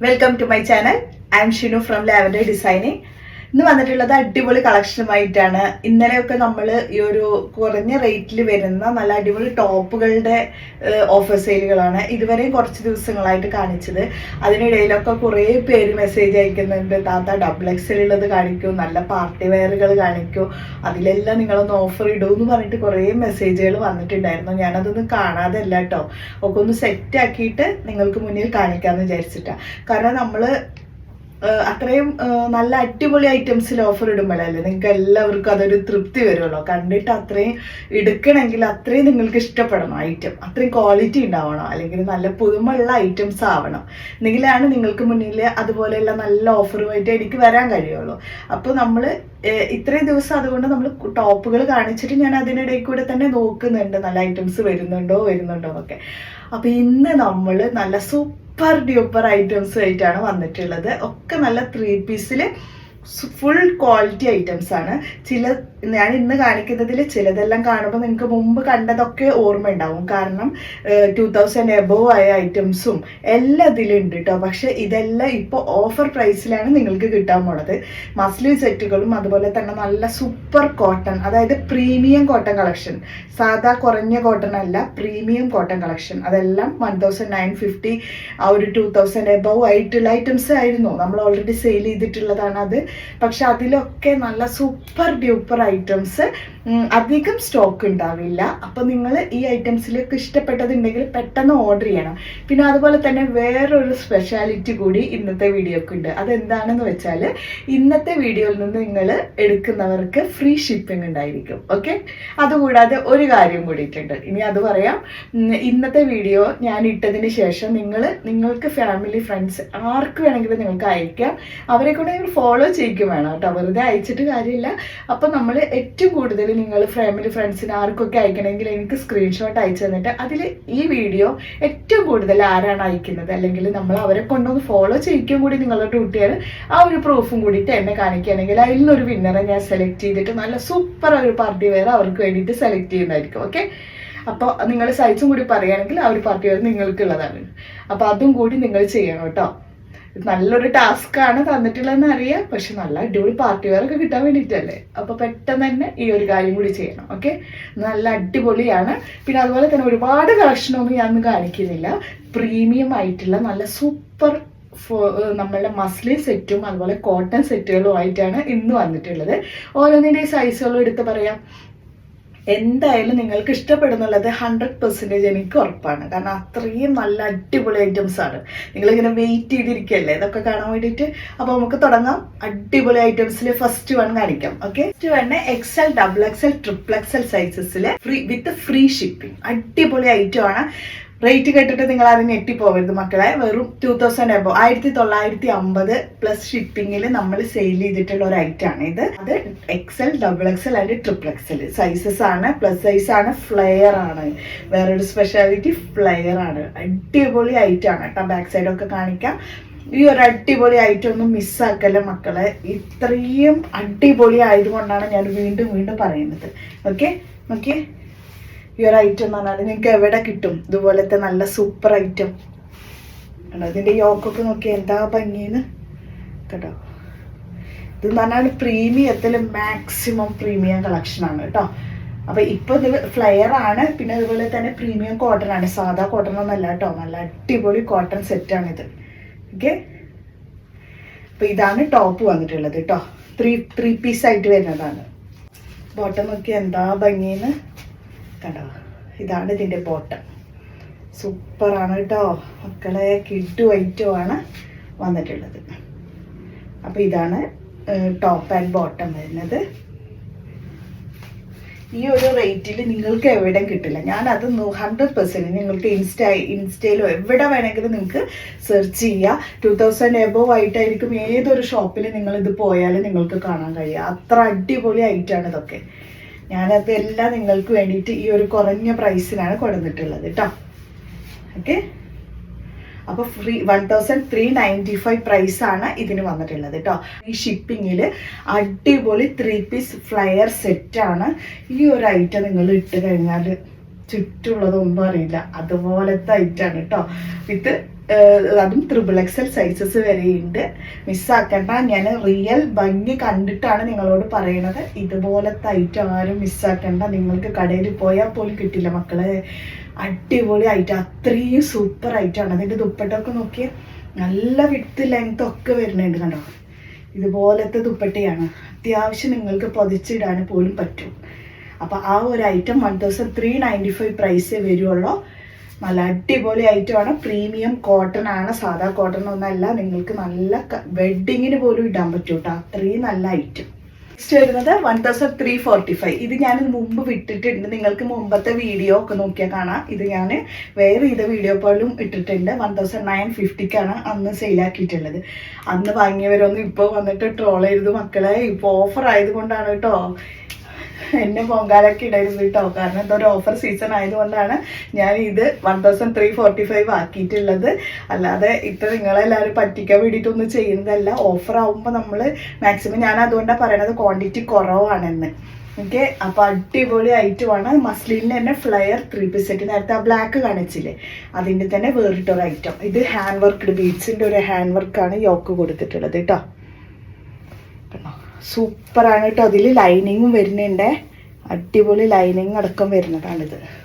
Welcome to my channel. I am Shinu from Lavender Designing. ഇന്ന് വന്നിട്ടുള്ളത് അടിപൊളി കളക്ഷനുമായിട്ടാണ് ഇന്നലെയൊക്കെ നമ്മൾ ഈ ഒരു കുറഞ്ഞ റേറ്റിൽ വരുന്ന നല്ല അടിപൊളി ടോപ്പുകളുടെ ഓഫർ സെയിലുകളാണ് ഇതുവരെയും കുറച്ച് ദിവസങ്ങളായിട്ട് കാണിച്ചത്. അതിനിടയിലൊക്കെ കുറേ പേര് മെസ്സേജ് അയക്കുന്നുണ്ട് താത്ത ഡബിൾ എക്സൽ ഉള്ളത് കാണിക്കൂ നല്ല പാർട്ടി വെയറുകൾ കാണിക്കൂ അതിലെല്ലാം നിങ്ങളൊന്ന് ഓഫർ ഇടൂ എന്ന് പറഞ്ഞിട്ട് കുറേ മെസ്സേജുകൾ വന്നിട്ടുണ്ടായിരുന്നു. ഞാനതൊന്നും കാണാതെ അല്ല കേട്ടോ ഒക്കെ ഒന്ന് സെറ്റ് ആക്കിയിട്ട് നിങ്ങൾക്ക് മുന്നിൽ കാണിക്കാമെന്ന് വിചാരിച്ചിട്ടാണ് കാരണം നമ്മൾ അത്രയും നല്ല അടിപൊളി ഐറ്റംസിൽ ഓഫർ ഇടുമ്പോഴല്ലേ നിങ്ങൾക്ക് എല്ലാവർക്കും അതൊരു തൃപ്തി വരുമല്ലോ കണ്ടിട്ട് അത്രയും എടുക്കണമെങ്കിൽ അത്രയും നിങ്ങൾക്ക് ഇഷ്ടപ്പെടണം ഐറ്റം അത്രയും ക്വാളിറ്റി ഉണ്ടാവണം. അല്ലെങ്കിൽ നല്ല പുതുമുള്ള ഐറ്റംസ് ആവണം. എന്നെങ്കിലാണ് നിങ്ങൾക്ക് മുന്നിൽ അതുപോലെയുള്ള നല്ല ഓഫറുമായിട്ട് എനിക്ക് വരാൻ കഴിയുള്ളൂ. അപ്പോൾ നമ്മൾ ഇത്രയും ദിവസം അതുകൊണ്ട് നമ്മൾ ടോപ്പുകൾ കാണിച്ചിട്ട് ഞാൻ അതിനിടയിൽ കൂടെ തന്നെ നോക്കുന്നുണ്ട്. നല്ല ഐറ്റംസ് വരുന്നുണ്ടോ വരുന്നുണ്ടോ എന്നൊക്കെ. അപ്പോൾ ഇന്ന് നമ്മൾ നല്ല സൂപ്പർ ഡ്യൂപ്പർ ഐറ്റംസ് ആയിട്ടാണ് വന്നിട്ടുള്ളത്. ഒക്കെ നല്ല ത്രീ പീസിൽ ഫുൾ ക്വാളിറ്റി ഐറ്റംസ് ആണ്. ചില ഞാൻ ഇന്ന് കാണിക്കുന്നതിൽ ചിലതെല്ലാം കാണുമ്പോൾ നിങ്ങൾക്ക് മുമ്പ് കണ്ടതൊക്കെ ഓർമ്മ ഉണ്ടാവും കാരണം ടു തൗസൻഡ് എബോവ് ആയ ഐറ്റംസും എല്ലാം ഇതിലുണ്ട് കേട്ടോ പക്ഷെ ഇതെല്ലാം ഇപ്പോൾ ഓഫർ പ്രൈസിലാണ് നിങ്ങൾക്ക് കിട്ടാൻ പോണത്. മസ്ലി സെറ്റുകളും അതുപോലെ തന്നെ നല്ല സൂപ്പർ കോട്ടൺ അതായത് പ്രീമിയം കോട്ടൺ കളക്ഷൻ സാധാ കുറഞ്ഞ കോട്ടൺ അല്ല പ്രീമിയം കോട്ടൺ കളക്ഷൻ അതെല്ലാം വൺ തൗസൻഡ് നയൻ ഫിഫ്റ്റി ആ ഒരു ടു തൗസൻഡ് എബവ് ആയിട്ടുള്ള ഐറ്റംസ് ആയിരുന്നു. നമ്മൾ ഓൾറെഡി സെയിൽ ചെയ്തിട്ടുള്ളതാണ് അത്. പക്ഷെ അതിലൊക്കെ നല്ല സൂപ്പർ ഡ്യൂപ്പർ ഐറ്റംസ് അധികം സ്റ്റോക്ക് ഉണ്ടാവില്ല. അപ്പൊ നിങ്ങൾ ഈ ഐറ്റംസിലേക്ക് ഇഷ്ടപ്പെട്ടതുണ്ടെങ്കിൽ പെട്ടെന്ന് ഓർഡർ ചെയ്യണം. പിന്നെ അതുപോലെ തന്നെ വേറൊരു സ്പെഷ്യാലിറ്റി കൂടി ഇന്നത്തെ വീഡിയോക്ക് ഉണ്ട്. അതെന്താണെന്ന് വെച്ചാൽ ഇന്നത്തെ വീഡിയോയിൽ നിന്ന് നിങ്ങൾ എടുക്കുന്നവർക്ക് ഫ്രീ ഷിപ്പിംഗ് ഉണ്ടായിരിക്കും. ഓക്കെ അതുകൂടാതെ ഒരു കാര്യം കൂടിയിട്ടുണ്ട്. ഇനി അത് പറയാം. ഇന്നത്തെ വീഡിയോ ഞാൻ ഇട്ടതിന് ശേഷം നിങ്ങൾ നിങ്ങൾക്ക് ഫാമിലി ഫ്രണ്ട്സ് ആർക്ക് വേണമെങ്കിലും നിങ്ങൾക്ക് അയക്കാം. അവരെ കൂടെ ഫോളോ ചെയ്യിക്കും വേണം കേട്ടോ. വെറുതെ അയച്ചിട്ട് കാര്യമില്ല. അപ്പം നമ്മൾ ഏറ്റവും കൂടുതൽ നിങ്ങൾ ഫാമിലി ഫ്രണ്ട്സിന് ആർക്കൊക്കെ അയക്കണമെങ്കിൽ എനിക്ക് സ്ക്രീൻഷോട്ട് അയച്ചു തന്നിട്ട് അതിൽ ഈ വീഡിയോ ഏറ്റവും കൂടുതൽ ആരാണ് അയക്കുന്നത്? അല്ലെങ്കിൽ നമ്മൾ അവരെ കൊണ്ടൊന്ന് ഫോളോ ചെയ്യിക്കും കൂടി നിങ്ങളുടെ ഡ്യൂട്ടിയാണ്. ആ ഒരു പ്രൂഫും കൂടിയിട്ട് എന്നെ കാണിക്കുകയാണെങ്കിൽ അതിൽ നിന്നൊരു വിന്നറെ ഞാൻ സെലക്ട് ചെയ്തിട്ട് നല്ല സൂപ്പർ ഒരു പാർട്ടി വേറെ അവർക്ക് വേണ്ടിയിട്ട് സെലക്ട് ചെയ്യുന്നതായിരിക്കും. ഓക്കെ അപ്പോൾ നിങ്ങൾ സൈസും കൂടി പറയുകയാണെങ്കിൽ ആ ഒരു പാർട്ടി വെയർ നിങ്ങൾക്കുള്ളതാണ്. അപ്പോൾ അതും കൂടി നിങ്ങൾ ചെയ്യണം കേട്ടോ. നല്ലൊരു ടാസ്ക് ആണ് തന്നിട്ടുള്ളതെന്ന് അറിയാം പക്ഷെ നല്ല അടിപൊളി പാർട്ടി വെയറൊക്കെ കിട്ടാൻ വേണ്ടിയിട്ടല്ലേ? അപ്പോൾ പെട്ടെന്ന് തന്നെ ഈ ഒരു കാര്യം കൂടി ചെയ്യണം ഓക്കെ? നല്ല അടിപൊളിയാണ്. പിന്നെ അതുപോലെ തന്നെ ഒരുപാട് കളക്ഷനൊന്നും ഞാൻ കാണിക്കുന്നില്ല. പ്രീമിയം ആയിട്ടുള്ള നല്ല സൂപ്പർ നമ്മളുടെ മസ്ലി സെറ്റും അതുപോലെ കോട്ടൺ സെറ്റുകളും ആയിട്ടാണ് ഇന്ന് വന്നിട്ടുള്ളത്. ഓരോന്നിന്റെയും സൈസുകളും എടുത്ത് പറയാം. എന്തായാലും നിങ്ങൾക്ക് ഇഷ്ടപ്പെടുന്നുള്ളത് ഹൺഡ്രഡ് പെർസെന്റേജ് എനിക്ക് ഉറപ്പാണ്. കാരണം അത്രയും നല്ല അടിപൊളി ഐറ്റംസ് ആണ്. നിങ്ങളിങ്ങനെ വെയിറ്റ് ചെയ്തിരിക്കുകയല്ലേ ഇതൊക്കെ കാണാൻ വേണ്ടിയിട്ട് അപ്പോൾ നമുക്ക് തുടങ്ങാം. അടിപൊളി ഐറ്റംസിൽ ഫസ്റ്റ് വൺ കാണിക്കാം. Okay first one XL double XL triple XL സൈസസിൽ free with free shipping അടിപൊളി ഐറ്റം ആണ്. റേറ്റ് കേട്ടിട്ട് നിങ്ങൾ അത് ഞെട്ടിപ്പോകരുത് മക്കളെ. വെറും ടു തൗസൻഡ് എബോ ആയിരത്തി തൊള്ളായിരത്തി അമ്പത് പ്ലസ് ഷിപ്പിംഗിൽ നമ്മൾ സെയിൽ ചെയ്തിട്ടുള്ള ഒരു ഐറ്റം ആണ് ഇത്. അത് XL double XL and triple XL sizes ആണ് പ്ലസ് സൈസ് ആണ് ഫ്ലെയർ ആണ്. വേറൊരു സ്പെഷ്യാലിറ്റി ഫ്ലെയർ ആണ്. അടിപൊളി ഐറ്റം ആണ് കേട്ടോ. ബാക്ക് സൈഡ് ഒക്കെ കാണിക്കാം. ഈ ഒരു അടിപൊളി ഐറ്റം ഒന്നും മിസ്സാക്കല്ല മക്കളെ? ഇത്രയും അടിപൊളി ആയതുകൊണ്ടാണ് ഞാൻ വീണ്ടും വീണ്ടും പറയുന്നത്. ഓക്കെ ഓക്കെ ഈ ഒരു ഐറ്റം എന്ന് പറഞ്ഞാൽ നിങ്ങൾക്ക് എവിടെ കിട്ടും? ഇതുപോലത്തെ നല്ല സൂപ്പർ ഐറ്റം കണ്ടോ? ഇതിന്റെ യോക്കൊക്കെ നോക്കി എന്താ ഭംഗിന്ന് കേട്ടോ ഇത് എന്ന് പറഞ്ഞാൽ പ്രീമിയത്തിൽ മാക്സിമം പ്രീമിയം കളക്ഷനാണ് കേട്ടോ. അപ്പൊ ഇപ്പൊ ഇത് ഫ്ലെയർ ആണ്. പിന്നെ അതുപോലെ തന്നെ പ്രീമിയം കോട്ടൺ ആണ്. സാധാ കോട്ടൺ ഒന്നല്ല കേട്ടോ. നല്ല അടിപൊളി കോട്ടൺ സെറ്റ് ആണ് ഇത്. ഓക്കെ അപ്പൊ ഇതാണ് ടോപ്പ് വന്നിട്ടുള്ളത് കേട്ടോ. ത്രീ ത്രീ പീസ് ആയിട്ട് വരുന്നതാണ്. ബോട്ടം നോക്കി എന്താ ഭംഗിന്ന് കണ്ടോ? ഇതാണ് ഇതിന്റെ ബോട്ടം. സൂപ്പറാണ് കേട്ടോ. മക്കളെ കിഡ് വൈറ്റോ ആണ് വന്നിട്ടുള്ളത്. അപ്പോൾ ഇതാണ് ടോപ്പ് ആൻഡ് ബോട്ടം വരുന്നത്. ഈ ഒരു റേറ്റിൽ നിങ്ങൾക്ക് എവിടെ കിട്ടില്ല. ഞാൻ അത് ഹൺഡ്രഡ് പെർസെന്റ് നിങ്ങൾക്ക് ഇൻസ്റ്റ ഇൻസ്റ്റയിലോ എവിടെ വേണമെങ്കിലും നിങ്ങൾക്ക് സെർച്ച് ചെയ്യുക ടു തൗസൻഡ് എബോവ് ആയിട്ടായിരിക്കും ഏതൊരു ഷോപ്പിൽ നിങ്ങൾ ഇത് പോയാലും നിങ്ങൾക്ക് കാണാൻ കഴിയുക അത്ര അടിപൊളി ഐറ്റാണ് ഇതൊക്കെ. ഞാനത് എല്ലാം നിങ്ങൾക്ക് വേണ്ടിയിട്ട് ഈ ഒരു കുറഞ്ഞ പ്രൈസിലാണ് കൊടുത്തിട്ടുള്ളത് കേട്ടോ ഓക്കെ അപ്പോൾ free one thousand three ninety five price ആണ് ഇതിന് വന്നിട്ടുള്ളത് കേട്ടോ ഈ ഷിപ്പിങ്ങിൽ അടിപൊളി ത്രീ പീസ് ഫ്ലയർ സെറ്റാണ് ഈ ഒരു ഐറ്റം നിങ്ങൾ ഇട്ട് കഴിഞ്ഞാൽ ചുറ്റുമുള്ളതൊന്നും അറിയില്ല. അതുപോലത്തെ ഐറ്റാണ് കേട്ടോ വിത്ത് അതും ത്രിബിൾ എക്സൽ സൈസസ് വരെയുണ്ട്. മിസ്സാക്കണ്ട ഞാൻ റിയൽ ഭംഗി കണ്ടിട്ടാണ് നിങ്ങളോട് പറയണത്. ഇതുപോലത്തെ ഐറ്റം ആരും മിസ്സാക്കണ്ട നിങ്ങൾക്ക് കടയിൽ പോയാൽ പോലും കിട്ടില്ല മക്കളെ. അടിപൊളി ഐറ്റം അത്രയും സൂപ്പർ ഐറ്റമാണ് അതിന്റെ ദുപ്പട്ടൊക്കെ നോക്കിയാൽ നല്ല വിട്ട് ലെങ്ത് ഒക്കെ വരുന്നുണ്ട് കണ്ടോ. ഇതുപോലത്തെ ദുപ്പട്ടയാണ്. അത്യാവശ്യം നിങ്ങൾക്ക് പൊതിച്ചിടാൻ പോലും പറ്റും. അപ്പോൾ ആ ഒരു item one thousand three ninety five പ്രൈസേ വരുള്ളൂ നല്ല അടിപൊളി ഐറ്റമാണ്. പ്രീമിയം കോട്ടൺ ആണ്. സാധാ കോട്ടൺ ഒന്നല്ല നിങ്ങൾക്ക് നല്ല വെഡിങ്ങിന് പോലും ഇടാൻ പറ്റും കേട്ടോ അത്രയും നല്ല ഐറ്റം. നെക്സ്റ്റ് വരുന്നത് one thousand three forty five ഇത് ഞാൻ മുമ്പ് വിട്ടിട്ടുണ്ട്. നിങ്ങൾക്ക് മുമ്പത്തെ വീഡിയോ ഒക്കെ നോക്കിയാൽ കാണാം. ഇത് ഞാൻ വേറെ ചെയ്ത വീഡിയോ പോലും ഇട്ടിട്ടുണ്ട്. വൺ തൗസൻഡ് നയൻ ഫിഫ്റ്റിക്കാണ് അന്ന് സെയിലാക്കിയിട്ടുള്ളത് അന്ന് വാങ്ങിയവരൊന്നും ഇപ്പോൾ വന്നിട്ട് ട്രോൾ ചെയ്ത് മക്കളെ. ഇപ്പോൾ ഓഫർ ആയതുകൊണ്ടാണ് കേട്ടോ എന്നെ പൊങ്കാലൊക്കെ ഇടരുത് കേട്ടോ. കാരണം ഇതൊരു ഓഫർ സീസൺ ആയതുകൊണ്ടാണ് ഞാൻ ഇത് one thousand three forty five ആക്കിയിട്ടുള്ളത്. അല്ലാതെ ഇത്ര നിങ്ങളെല്ലാവരും പറ്റിക്കാൻ വേണ്ടിയിട്ടൊന്നും ചെയ്യുന്നതല്ല. ഓഫർ ആവുമ്പോൾ നമ്മൾ മാക്സിമം ഞാൻ അതുകൊണ്ടാണ് പറയണത് ക്വാണ്ടിറ്റി കുറവാണെന്ന്. ഓക്കെ അപ്പോൾ ഐറ്റമാണ് മസ്ലിന്റെ തന്നെ ഫ്ലയർ ത്രീ പീസ് സെറ്റ് നേരത്തെ ആ ബ്ലാക്ക് കാണിച്ചില്ലേ? അതിന്റെ തന്നെ വേറിട്ടൊരു ഐറ്റം ഇത് ഹാൻഡ് വർക്ക്ഡ് ബീഡ്സിന്റെ ഒരു ഹാൻഡ് വർക്കാണ് യോക്ക് കൊടുത്തിട്ടുള്ളത് കേട്ടോ. സൂപ്പറാണ് കേട്ടോ. അതിൽ ലൈനിങ്ങും വരുന്നുണ്ട്. അടിപൊളി ലൈനിങ് അടക്കം വരുന്നതാണിത്.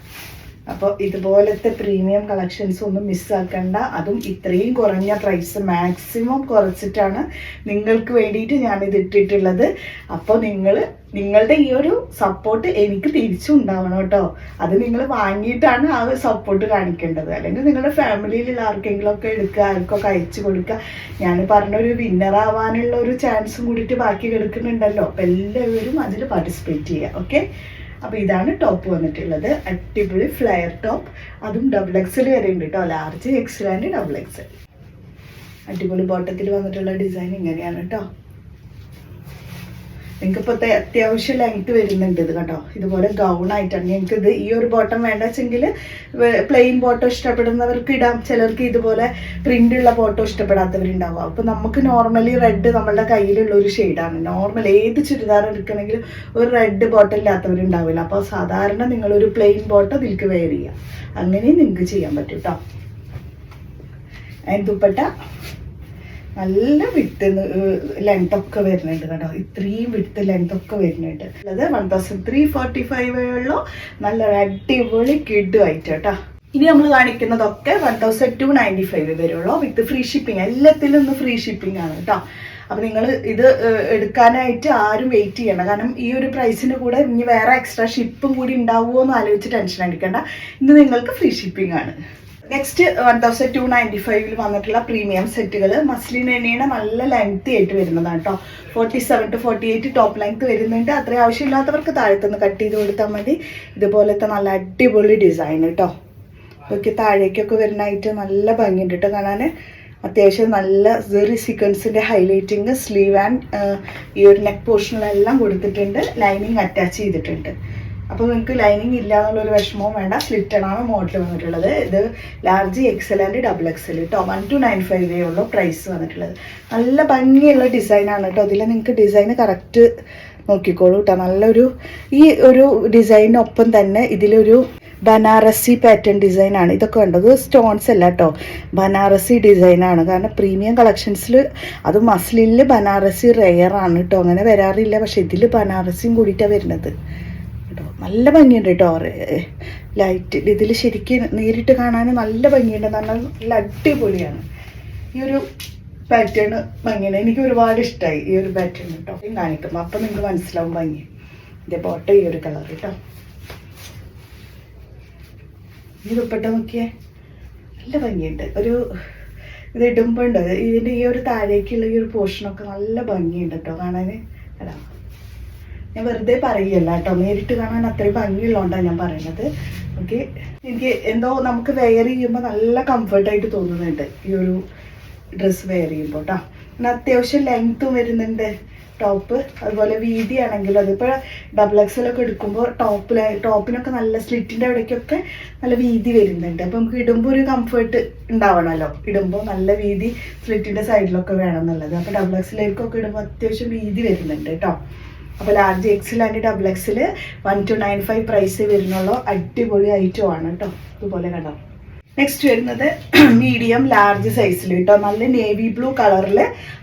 അപ്പോൾ ഇതുപോലത്തെ പ്രീമിയം കളക്ഷൻസ് ഒന്നും മിസ്സാക്കണ്ട അതും ഇത്രയും കുറഞ്ഞ പ്രൈസ് മാക്സിമം കുറച്ചിട്ടാണ് നിങ്ങൾക്ക് വേണ്ടിയിട്ട് ഞാനിത് ഇട്ടിട്ടുള്ളത്. അപ്പോൾ നിങ്ങൾ നിങ്ങളുടെ ഈ ഒരു സപ്പോർട്ട് എനിക്ക് തിരിച്ചുണ്ടാവണം കേട്ടോ. അത് നിങ്ങൾ വാങ്ങിയിട്ടാണ് ആ ഒരു സപ്പോർട്ട് കാണിക്കേണ്ടത്. അല്ലെങ്കിൽ നിങ്ങളുടെ ഫാമിലിയിലുള്ള ആർക്കെങ്കിലും ഒക്കെ എടുക്കുക ആർക്കൊക്കെ അയച്ചു കൊടുക്കുക. ഞാൻ പറഞ്ഞൊരു വിന്നർ ആവാനുള്ള ഒരു ചാൻസും കൂടിയിട്ട് ബാക്കി കിടക്കുന്നുണ്ടല്ലോ. അപ്പം എല്ലാവരും അതിൽ പാർട്ടിസിപ്പേറ്റ് ചെയ്യുക. ഓക്കെ അപ്പോൾ ഇതാണ് ടോപ്പ് വന്നിട്ടുള്ളത്. അടിപൊളി ഫ്ലയർ ടോപ്പ് അതും ഡബിൾ എക്സൽ വരെ ഉണ്ട് കേട്ടോ large XL and double XL അടിപൊളി ബോട്ടത്തിൽ വന്നിട്ടുള്ള ഡിസൈൻ ഇങ്ങനെയാണ് കേട്ടോ നിങ്ങൾക്ക് ഇപ്പോൾ അത്യാവശ്യം ലെങ്ത് വരുന്നുണ്ട് ഇത് കേട്ടോ ഇതുപോലെ ഗൗൺ ആയിട്ടാണ്. ഞങ്ങൾക്ക് ഇത് ഈ ഒരു ബോട്ടം വേണ്ട വെച്ചെങ്കിൽ പ്ലെയിൻ ബോട്ടോ ഇഷ്ടപ്പെടുന്നവർക്ക് ഇടാം. ചിലർക്ക് ഇതുപോലെ പ്രിന്റ് ഉള്ള ബോട്ടോ ഇഷ്ടപ്പെടാത്തവരുണ്ടാവും. അപ്പോൾ നമുക്ക് നോർമലി റെഡ് നമ്മളുടെ കയ്യിലുള്ള ഒരു ഷെയ്ഡാണ് നോർമൽ ഏത് ചുരിദാർ എടുക്കണമെങ്കിലും ഒരു റെഡ് ബോട്ടം ഇല്ലാത്തവരുണ്ടാവില്ല. അപ്പോൾ സാധാരണ നിങ്ങളൊരു പ്ലെയിൻ ബോട്ടോ ഇതിലേക്ക് വെയർ ചെയ്യാം. അങ്ങനെയും നിങ്ങൾക്ക് ചെയ്യാൻ പറ്റും കേട്ടോ ദുപ്പട്ട? നല്ല വിട്ട് ലെങ്ത് ഒക്കെ വരുന്നുണ്ട് കേട്ടോ. ഇത്രയും വിട്ട് ലെങ്ത് ഒക്കെ വരുന്നുണ്ട്. അത് one thousand three forty five ഉള്ളൂ. നല്ല അടിപൊളി കിഡ് ആയിട്ട് കേട്ടോ. ഇനി നമ്മൾ കാണിക്കുന്നതൊക്കെ one thousand two ninety five വരുള്ളൂ വിത്ത് ഫ്രീ ഷിപ്പിംഗ് എല്ലാത്തിലും ഒന്ന് ഫ്രീ ഷിപ്പിംഗ് ആണ് കേട്ടോ. അപ്പം നിങ്ങൾ ഇത് എടുക്കാനായിട്ട് ആരും വെയിറ്റ് ചെയ്യണം കാരണം ഈ ഒരു പ്രൈസിന് കൂടെ ഇനി വേറെ എക്സ്ട്രാ ഷിപ്പും കൂടി ഉണ്ടാവുമോ എന്ന് ആലോചിച്ച് ടെൻഷൻ അടിക്കേണ്ട. ഇന്ന് നിങ്ങൾക്ക് ഫ്രീ ഷിപ്പിംഗ് ആണ്. Next one thousand two ninety ഫൈവിൽ വന്നിട്ടുള്ള പ്രീമിയം സെറ്റുകൾ മസ്ലിൻ എണ്ണയുടെ നല്ല ലെങ്ത്തി ആയിട്ട് വരുന്നതാണ് കേട്ടോ forty seven two forty eight top length വരുന്നുണ്ട്. അത്രയും ആവശ്യമില്ലാത്തവർക്ക് താഴത്തുനിന്ന് കട്ട് ചെയ്ത് കൊടുത്താൽ മതി. ഇതുപോലത്തെ നല്ല അടിപൊളി ഡിസൈൻ കേട്ടോ ഒക്കെ താഴേക്കൊക്കെ വരുന്നതായിട്ട് നല്ല ഭംഗിയുണ്ട് കേട്ടോ കാണാൻ അത്യാവശ്യം നല്ല സെറി സീക്വൻസിന്റെ ഹൈലൈറ്റിങ് സ്ലീവ് ആൻഡ് ഈ ഒരു നെക്ക് പോർഷനിലെല്ലാം കൊടുത്തിട്ടുണ്ട്. ലൈനിങ് അറ്റാച്ച് ചെയ്തിട്ടുണ്ട്. അപ്പോൾ നിങ്ങൾക്ക് ലൈനിങ് ഇല്ല എന്നുള്ളൊരു വിഷമവും വേണ്ട. സ്ലിറ്റഡ് ആണ് മോഡൽ വന്നിട്ടുള്ളത്. ഇത് large XL and double XL കേട്ടോ വൺ ടു നയൻ ഫൈവ് ഉള്ളൂ പ്രൈസ് വന്നിട്ടുള്ളത്. നല്ല ഭംഗിയുള്ള ഡിസൈനാണ് കേട്ടോ ഇതിൽ നിങ്ങൾക്ക് ഡിസൈൻ കറക്റ്റ് നോക്കിക്കോളൂ കേട്ടോ നല്ലൊരു ഈ ഒരു ഡിസൈനൊപ്പം തന്നെ ഇതിലൊരു ബനാറസി പാറ്റേൺ ഡിസൈനാണ് ഇതൊക്കെ കണ്ടത് സ്റ്റോൺസ് അല്ല കേട്ടോ ബനാറസി ഡിസൈനാണ് കാരണം പ്രീമിയം കളക്ഷൻസിൽ അത് മസ്ലിനിൽ ബനാറസി റെയർ ആണ് കേട്ടോ അങ്ങനെ വരാറില്ല. പക്ഷെ ഇതിൽ ബനാറസിയും കൂടിയിട്ടാണ് വരുന്നത്. നല്ല ഭംഗിയുണ്ട് കേട്ടോ ലൈറ്റ് ഇതിൽ ശരിക്കും നേരിട്ട് കാണാൻ നല്ല ഭംഗിയുണ്ട്. നല്ല നല്ല അടിപൊളിയാണ്. ഈ ഒരു പാറ്റേൺ ഭംഗിയാണ് എനിക്ക് ഒരുപാട് ഇഷ്ടമായി ഈ ഒരു പാറ്റേൺ കേട്ടോ കാണിക്കും അപ്പം നിങ്ങൾക്ക് മനസ്സിലാവും ഭംഗി. ഇതേ ബോട്ടം ഈ ഒരു കളർ കേട്ടോ ഈ ദുപ്പട്ട നോക്കിയേ. നല്ല ഭംഗിയുണ്ട്. ഒരു ഇത് ഇടുമ്പോൾ ഉണ്ട്. ഇതിന്റെ ഈ ഒരു താഴേക്കുള്ള ഈ ഒരു പോർഷനൊക്കെ നല്ല ഭംഗിയുണ്ട് കേട്ടോ കാണാൻ എടാ ഞാൻ വെറുതെ പറയല്ല കേട്ടോ. നേരിട്ട് കാണാൻ അത്രയും ഭംഗിയുള്ളതുകൊണ്ടാണ് ഞാൻ പറയുന്നത്. ഓക്കെ എനിക്ക് എന്തോ നമുക്ക് വെയർ ചെയ്യുമ്പോൾ നല്ല കംഫർട്ടായിട്ട് തോന്നുന്നുണ്ട് ഈ ഒരു ഡ്രസ്സ് വെയർ ചെയ്യുമ്പോൾ കേട്ടോ പിന്നെ അത്യാവശ്യം ലെങ്ത്തും വരുന്നുണ്ട് ടോപ്പ് അതുപോലെ വീതി ആണെങ്കിലും അതിപ്പോൾ ഡബിൾ എക്സലൊക്കെ എടുക്കുമ്പോൾ ടോപ്പിൽ ടോപ്പിനൊക്കെ നല്ല സ്ലിറ്റിന്റെ അവിടേക്കൊക്കെ നല്ല വീതി വരുന്നുണ്ട്. അപ്പോൾ നമുക്ക് ഇടുമ്പോൾ ഒരു കംഫർട്ട് ഉണ്ടാവണമല്ലോ ഇടുമ്പോൾ നല്ല വീതി സ്ലിറ്റിന്റെ സൈഡിലൊക്കെ വേണം എന്നുള്ളത്. അപ്പോൾ ഡബിൾ എക്സിലേക്കൊക്കെ ഇടുമ്പോൾ അത്യാവശ്യം വീതി വരുന്നുണ്ട് കേട്ടോ അപ്പോൾ large XL and double XL one two nine five price വരുന്നുള്ളൂ അടിപൊളി ഐറ്റം ആണ് കേട്ടോ. ഇതുപോലെ കണ്ടോ. നെക്സ്റ്റ് വരുന്നത് മീഡിയം ലാർജ് സൈസിൽ കേട്ടോ. നല്ല നേവി ബ്ലൂ കളറിൽ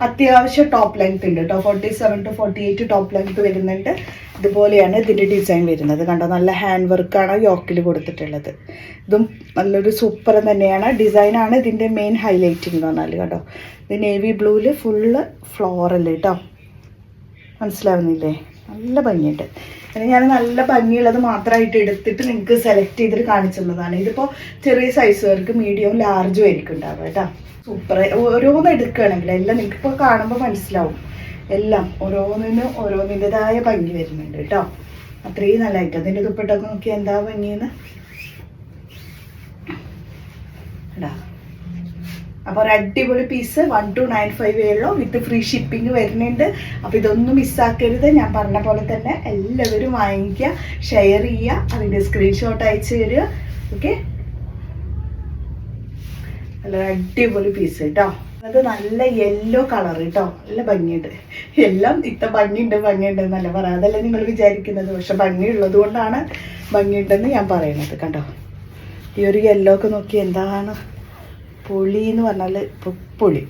അത്യാവശ്യം ടോപ്പ് ലെങ്ത് ഉണ്ട് കേട്ടോ. Forty seven two forty eight top length വരുന്നുണ്ട്. ഇതുപോലെയാണ് ഇതിന്റെ ഡിസൈൻ വരുന്നത്. കണ്ടോ? നല്ല ഹാൻഡ് വർക്കാണ് യോക്കിൽ കൊടുത്തിട്ടുള്ളത്. ഇതും നല്ലൊരു സൂപ്പർ തന്നെയാണ്. ഡിസൈനാണ് ഇതിന്റെ മെയിൻ ഹൈലൈറ്റിംഗ് എന്ന് പറഞ്ഞാൽ കേട്ടോ ഇത് നേവി ബ്ലൂവിൽ ഫുള്ള് ഫ്ലോറൽ കേട്ടോ. മനസ്സിലാവുന്നില്ലേ? നല്ല ഭംഗിയുണ്ട്. പിന്നെ ഞാൻ നല്ല ഭംഗിയുള്ളത് മാത്രമായിട്ട് എടുത്തിട്ട് നിങ്ങൾക്ക് സെലക്ട് ചെയ്തിട്ട് കാണിച്ചുള്ളതാണ് ഇതിപ്പോൾ ചെറിയ സൈസുകാർക്ക് മീഡിയം ലാർജും ആയിരിക്കും ഉണ്ടാവുക കേട്ടോ. സൂപ്പർ ഓരോന്ന് എടുക്കുകയാണെങ്കിൽ എല്ലാം നിങ്ങൾക്ക് ഇപ്പോൾ കാണുമ്പോൾ മനസ്സിലാവും. എല്ലാം ഓരോന്നിനും ഓരോന്നിന്റെതായ ഭംഗി വരുന്നുണ്ട് കേട്ടോ. അത്രയും നല്ലതായിട്ട്. അതിന്റെ ദുപ്പട്ടൊക്കെ നോക്കി എന്താ ഭംഗിയെന്ന്? എടാ അപ്പോൾ ഒരു അടിപൊളി piece one two nine five ഉള്ളൂ വിത്ത് ഫ്രീ ഷിപ്പിംഗ് വരുന്നുണ്ട്. അപ്പോൾ ഇതൊന്നും മിസ്സാക്കരുത് ഞാൻ പറഞ്ഞ പോലെ തന്നെ എല്ലാവരും വാങ്ങിക്കുക ഷെയർ ചെയ്യുക അതിന്റെ സ്ക്രീൻഷോട്ട് അയച്ചു തരിക. ഓക്കെ നല്ല അടിപൊളി പീസ് കേട്ടോ അത് നല്ല യെല്ലോ കളർ കേട്ടോ നല്ല ഭംഗിയുണ്ട്. എല്ലാം ഇത്ത ഭംഗിയുണ്ട് ഭംഗിയുണ്ട് എന്നല്ല പറയാം. അതല്ല നിങ്ങൾ വിചാരിക്കുന്നത്. പക്ഷെ ഭംഗിയുള്ളത് കൊണ്ടാണ് ഭംഗിയുണ്ടെന്ന് ഞാൻ പറയുന്നത് കണ്ടോ? ഈ ഒരു യെല്ലോ ഒക്കെ നോക്കി എന്താണ്? പൊളി എന്ന് പറഞ്ഞാൽ പുളി.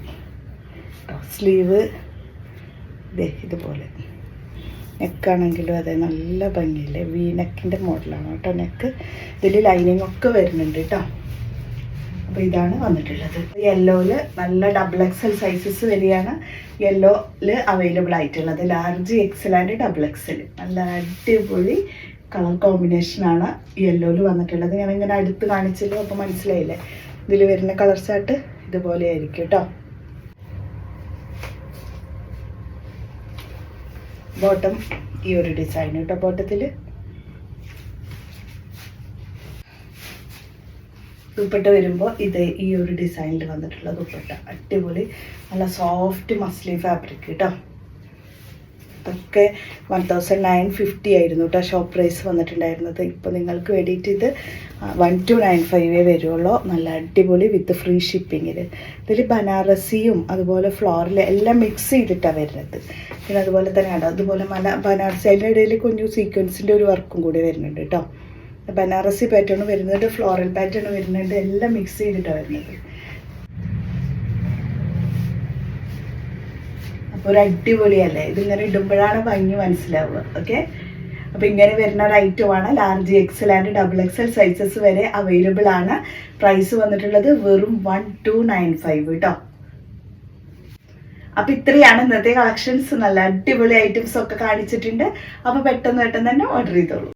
സ്ലീവ്. ഇതേ ഇതുപോലെ. നെക്കാണെങ്കിലും അതെ നല്ല ഭംഗിയില്ലേ? വി നെക്കിന്റെ മോഡലാണ് കേട്ടോ നെക്ക് ഇതിൽ ലൈനിങ് ഒക്കെ വരുന്നുണ്ട് കേട്ടോ അപ്പോൾ ഇതാണ് വന്നിട്ടുള്ളത്. യെല്ലോയിൽ നല്ല ഡബിൾ എക്സൽ സൈസസ് വരികയാണ്. യെല്ലോയിൽ അവൈലബിൾ ആയിട്ടുള്ളത്. Large XL and double XL നല്ല അടിപൊളി കളർ കോമ്പിനേഷനാണ് യെല്ലോയിൽ വന്നിട്ടുള്ളത്. ഞാനിങ്ങനെ അടുത്ത് കാണിച്ചല്ലോ അപ്പോൾ മനസ്സിലായില്ലേ? ഇതിൽ വരുന്ന കളർ ചാർട്ട് ഇതുപോലെ ആയിരിക്കും കേട്ടോ ബോട്ടം ഈ ഒരു ഡിസൈൻ കേട്ടോ ബോട്ടത്തിൽ ദുപ്പട്ട വരുമ്പോൾ ഇത് ഈ ഒരു ഡിസൈനിൽ വന്നിട്ടുള്ള ദുപ്പട്ട. അടിപൊളി. നല്ല സോഫ്റ്റ് മസ്ലി ഫാബ്രിക് കേട്ടോ ഇതൊക്കെ വൺ തൗസൻഡ് നയൻ ഫിഫ്റ്റി ആയിരുന്നു കേട്ടോ ഷോപ്പ് പ്രൈസ് വന്നിട്ടുണ്ടായിരുന്നത്. ഇപ്പോൾ നിങ്ങൾക്ക് വേണ്ടിയിട്ട് ഇത് വൺ ടു നയൻ ഫൈവേ വരുള്ളൂ. നല്ല അടിപൊളി വിത്ത് ഫ്രീ ഷിപ്പിങ്ങിൽ ഇതിൽ ബനാറസിയും അതുപോലെ ഫ്ലോറിൽ എല്ലാം മിക്സ് ചെയ്തിട്ടാണ് വരുന്നത്. പിന്നെ അതുപോലെ തന്നെ കേട്ടോ അതുപോലെ മന ബനാറസി അതിന്റെ ഇടയിൽ കുഞ്ഞു സീക്വൻസിന്റെ ഒരു വർക്കും കൂടി വരുന്നുണ്ട് കേട്ടോ ബനാറസി പാറ്റേൺ വരുന്നുണ്ട് ഫ്ലോറൽ പാറ്റേൺ വരുന്നുണ്ട് എല്ലാം മിക്സ് ചെയ്തിട്ടാണ് വരുന്നത് അപ്പോൾ ഒരു അടിപൊളിയല്ലേ ഇതിങ്ങനെ ഇടുമ്പോഴാണ് ഭംഗി മനസ്സിലാവുക. ഓക്കെ അപ്പോൾ ഇങ്ങനെ വരുന്ന ഒരു ഐറ്റമാണ് large XL and double XL sizes വരെ അവൈലബിൾ ആണ്. പ്രൈസ് വന്നിട്ടുള്ളത് വെറും വൺ ടു നയൻ ഫൈവ് കേട്ടോ അപ്പം ഇത്രയാണ് ഇന്നത്തെ കളക്ഷൻസ് നല്ല അടിപൊളി ഐറ്റംസ് ഒക്കെ കാണിച്ചിട്ടുണ്ട്. അപ്പോൾ പെട്ടെന്ന് പെട്ടെന്ന് തന്നെ ഓർഡർ ചെയ്തോളൂ.